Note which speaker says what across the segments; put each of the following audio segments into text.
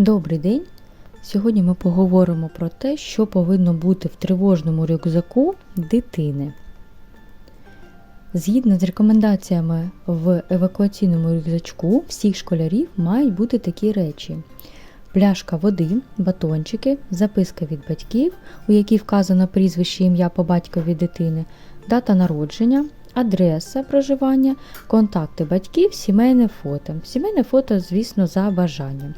Speaker 1: Добрий день! Сьогодні ми поговоримо про те, що повинно бути в тривожному рюкзаку дитини. Згідно з рекомендаціями в евакуаційному рюкзачку всіх школярів мають бути такі речі: пляшка води, батончики, записка від батьків, у якій вказано прізвище ім'я по батькові дитини, дата народження, адреса проживання, контакти батьків, сімейне фото. Сімейне фото, звісно, за бажанням.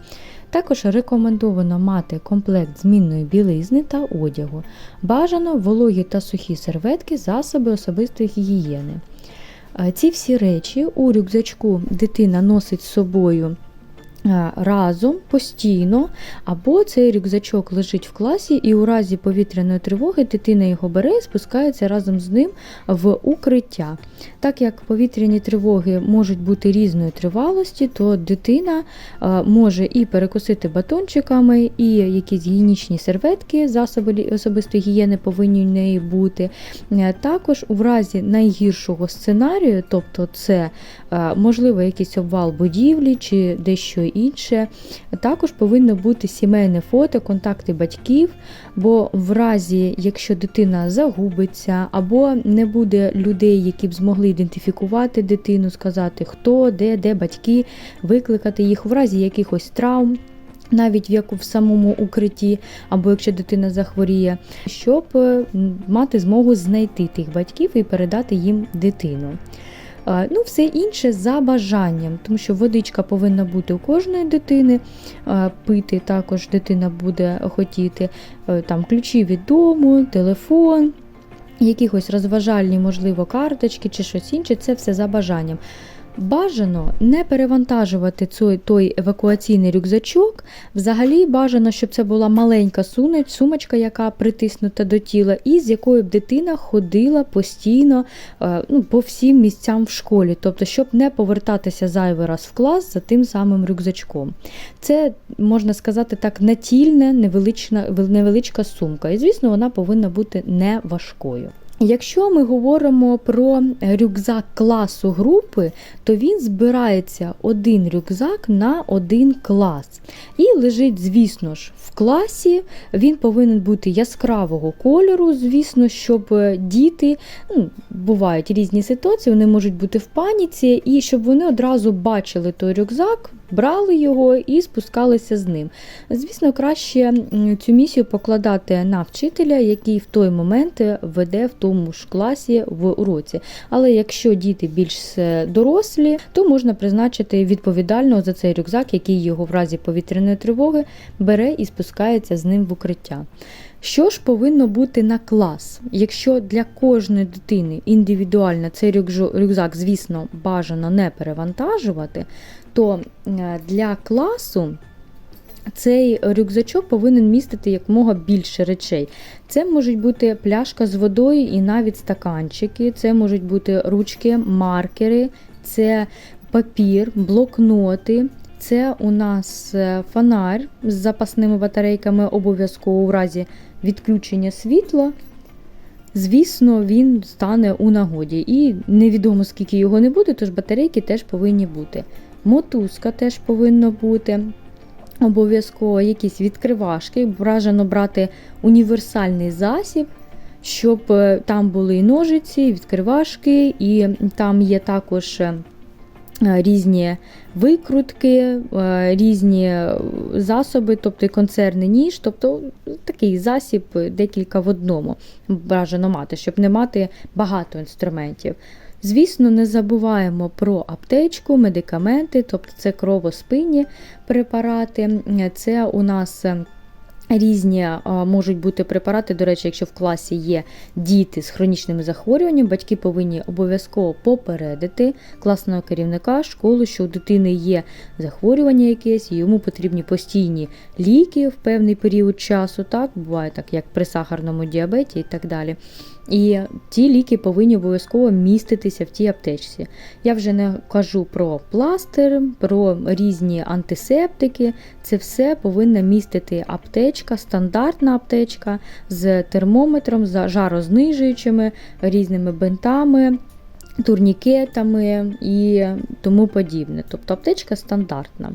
Speaker 1: Також рекомендовано мати комплект змінної білизни та одягу. Бажано вологі та сухі серветки, засоби особистої гігієни. Е, Ці всі речі у рюкзачку дитина носить з собою разом постійно, або цей рюкзачок лежить в класі, і у разі повітряної тривоги дитина його бере і спускається разом з ним в укриття. Так як повітряні тривоги можуть бути різної тривалості, то дитина е, може і перекусити батончиками, і якісь гігієнічні серветки, засоби особистої гігієни повинні в неї бути. Е, Також у разі найгіршого сценарію, тобто це е, можливо якийсь обвал будівлі чи дещо інше, також повинно бути сімейне фото, контакти батьків, бо в разі, якщо дитина загубиться або не буде людей, які б змогли ідентифікувати дитину, сказати, хто, де, де батьки, викликати їх в разі якихось травм. Навіть в яку в самому укритті, або якщо дитина захворіє, щоб мати змогу знайти тих батьків і передати їм дитину. Е, Ну, все інше за бажанням, тому що водичка повинна бути у кожної дитини, е, пити також дитина буде хотіти, Е, там ключі від дому, телефон, якихось розважальні, можливо, карточки чи щось інше, це все за бажанням. Бажано не перевантажувати цей, той евакуаційний рюкзачок. Взагалі бажано, щоб це була маленька сумочка, яка притиснута до тіла, і з якою б дитина ходила постійно е, ну, по всім місцям в школі, тобто, щоб не повертатися зайвий раз в клас за тим самим рюкзачком. Це можна сказати так, натільна невеличка сумка. І, звісно, вона повинна бути не важкою. Якщо ми говоримо про рюкзак класу групи, то він збирається один рюкзак на один клас. І лежить, звісно ж, в класі. Він повинен бути яскравого кольору, звісно, щоб е, діти, ну, бувають різні ситуації, вони можуть бути в паніці, і щоб вони одразу бачили той рюкзак, брали його і спускалися з ним. Звісно, краще цю місію покладати на вчителя, який в той момент веде в тому ж класі в уроці. Але якщо діти більш е, дорослі, то можна призначити відповідального за цей рюкзак, який його в разі повітряної тривоги бере і спускається з ним в укриття. Що ж повинно бути на клас? Якщо для кожної дитини індивідуально цей рюкзак, звісно, бажано не перевантажувати, то е, для класу цей рюкзачок повинен містити якомога більше речей. Це можуть бути пляшка з водою і навіть стаканчики, це можуть бути ручки, маркери, це папір, блокноти. Це у нас е, фонарь з запасними батарейками обов'язково у разі відключення світла. Звісно, він стане у нагоді. І невідомо скільки його не буде, тож батарейки теж повинні бути. Мотузка теж повинна бути. Обов'язково якісь відкривашки. Бажано брати універсальний засіб, щоб е, там були і ножиці, і відкривашки, і там є також е, різні викрутки, е, різні е, засоби, тобто і концерний ніж, тобто такий засіб е, декілька в одному бажано мати, щоб не мати багато інструментів. Звісно, не забуваємо про аптечку, медикаменти, тобто це кровоспинні препарати. Це у нас е, Різні можуть бути препарати. До речі, якщо в класі є діти з хронічними захворюваннями, батьки повинні обов'язково попередити класного керівника школи, що у дитини є захворювання якесь, і йому потрібні постійні ліки в певний період часу. Так буває так, як при сахарному діабеті і так далі. І ті ліки повинні обов'язково міститися в тій аптечці. Я вже не кажу про пластир, про різні антисептики. Це все повинна містити аптечка, стандартна аптечка з термометром, з жарознижуючими, різними бинтами, турнікетами і тому подібне. Тобто аптечка стандартна.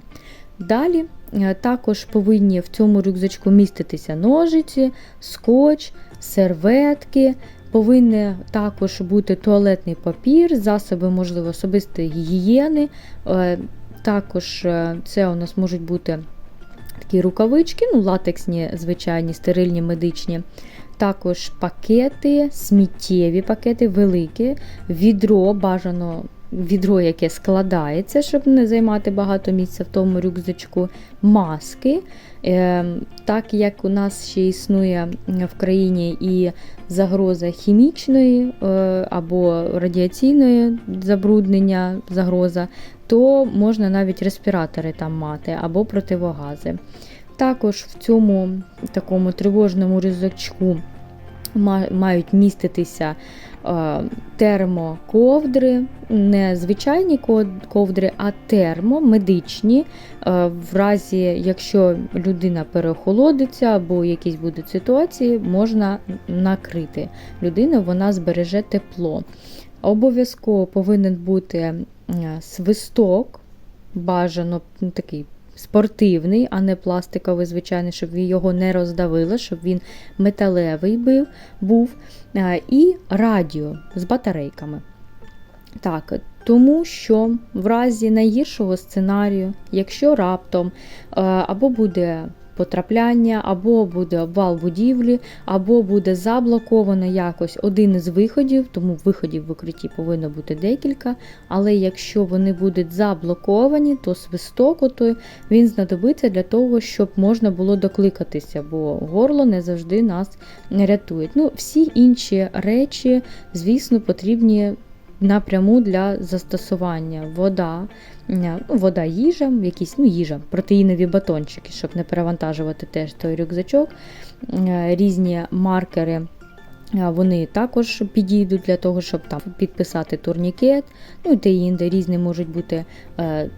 Speaker 1: Далі е, також повинні в цьому рюкзачку міститися ножиці, скотч, серветки. Повинні також бути туалетний папір, засоби, можливо, особистої гігієни. Е, Також е, це у нас можуть бути такі рукавички, ну, латексні, звичайні, стерильні, медичні. Також пакети, сміттєві пакети, великі, відро, бажано відро, яке складається, щоб не займати багато місця в тому рюкзачку, маски. Е, Так як у нас ще існує в країні і загроза хімічної е, або радіаційної забруднення, загроза, то можна навіть респіратори там мати або противогази. Також в цьому такому тривожному рюкзачку мають міститися термоковдри, не звичайні ковдри, а термомедичні. Е, В разі, якщо людина переохолодиться або якісь будуть ситуації, можна накрити людину, вона збереже тепло. Обов'язково повинен бути е, свисток, бажано ну, такий спортивний, а не пластиковий, звичайний, щоб його не роздавило, щоб він металевий бив, був. Е, І радіо з батарейками. Так, тому що в разі найгіршого сценарію, якщо раптом е, або буде потрапляння, або буде обвал будівлі, або буде заблоковано якось один із виходів, тому виходів в укритті повинно бути декілька. Але якщо вони будуть заблоковані, то свисток отой, він знадобиться для того, щоб можна було докликатися, бо горло не завжди нас рятує. Ну, всі інші речі, звісно, потрібні напряму для застосування. Вода, ну, вода їжа, якісь ну, їжа, протеїнові батончики, щоб не перевантажувати теж той рюкзачок, Е, різні маркери. е, Вони також підійдуть для того, щоб там підписати турнікет, ну і те інде різні можуть бути е,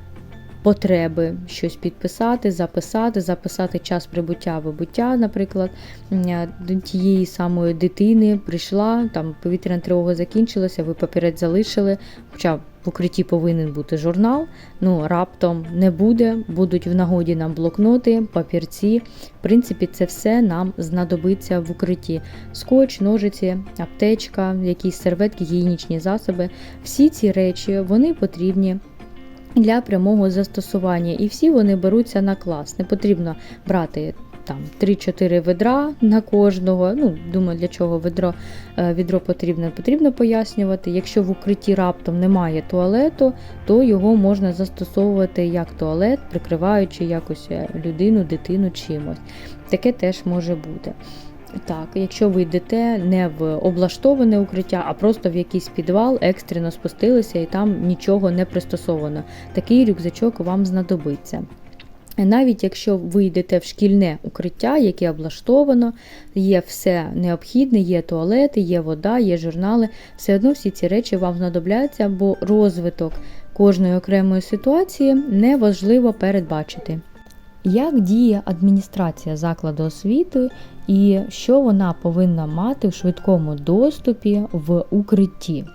Speaker 1: потреби щось підписати, записати, записати час прибуття вибуття, наприклад, е, тієї самої дитини прийшла, там повітряна тривога закінчилася, ви папірець залишили. Хоча в укритті повинен бути журнал, ну раптом не буде, будуть в нагоді нам блокноти, папірці. В принципі, це все нам знадобиться в укритті. Скотч, ножиці, аптечка, якісь серветки, гігієнічні засоби. Всі ці речі вони потрібні для прямого застосування, і всі вони беруться на клас. Не потрібно брати там 3-4 ведра на кожного. Ну, думаю, для чого ведро, е, відро потрібно, потрібно пояснювати. Якщо в укритті раптом немає туалету, то його можна застосовувати як туалет, прикриваючи якось е, людину, дитину чимось. Таке теж може бути. Так, якщо ви йдете не в облаштоване укриття, а просто в якийсь підвал, екстрено спустилися і там нічого не пристосовано. Такий рюкзачок вам знадобиться. Навіть якщо ви йдете в шкільне укриття, яке облаштовано, є все необхідне, є туалети, є вода, є журнали, все одно всі ці речі вам знадобляться, бо розвиток кожної окремої ситуації неважливо передбачити. Як діє адміністрація закладу освіти і що вона повинна мати в швидкому доступі в укритті?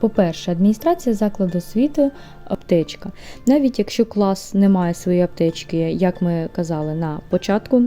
Speaker 1: По-перше, адміністрація закладу освіти аптечка. Навіть якщо клас не має своєї аптечки, як ми казали на початку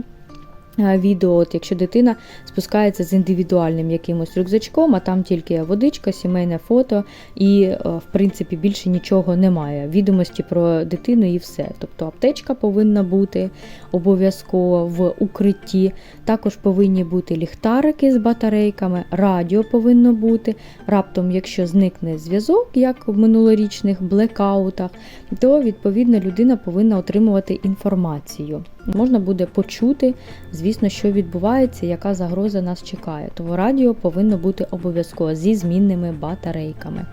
Speaker 1: відео, от якщо дитина спускається з індивідуальним якимось рюкзачком, а там тільки водичка, сімейне фото, і е, в принципі більше нічого немає. Відомості про дитину і все. Тобто аптечка повинна бути обов'язково в укритті. Також повинні бути ліхтарики з батарейками, радіо повинно бути. Раптом, якщо зникне зв'язок, як в минулорічних блекаутах, то відповідно людина повинна отримувати інформацію. Можна буде почути, звісно, що відбувається, яка загроза нас чекає. Тому радіо повинно бути обов'язково зі змінними батарейками.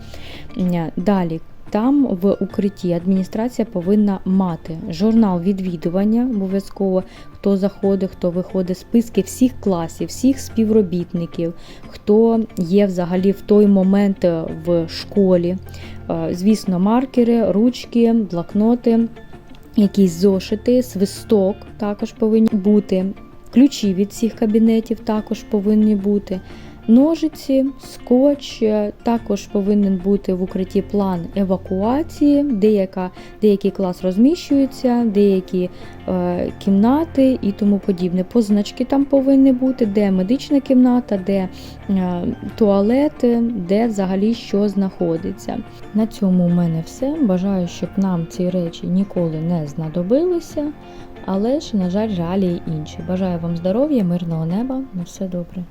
Speaker 1: Далі. Там в укритті адміністрація повинна мати журнал відвідування, обов'язково хто заходить, хто виходить, списки всіх класів, всіх співробітників, хто є взагалі в той момент е, в школі. Е, Звісно, маркери, ручки, блокноти, якісь зошити, свисток також повинні бути. Ключі від всіх кабінетів також повинні бути. Ножиці, скотч. Е, Також повинен бути в укритті план евакуації, деяка, деякий клас розміщується, деякі е, кімнати і тому подібне. Позначки там повинні бути, де медична кімната, де е, туалети, де взагалі що знаходиться. На цьому у мене все. Бажаю, щоб нам ці речі ніколи не знадобилися. Але ж, на жаль, реалії інші. Бажаю вам здоров'я, мирного неба, на все добре.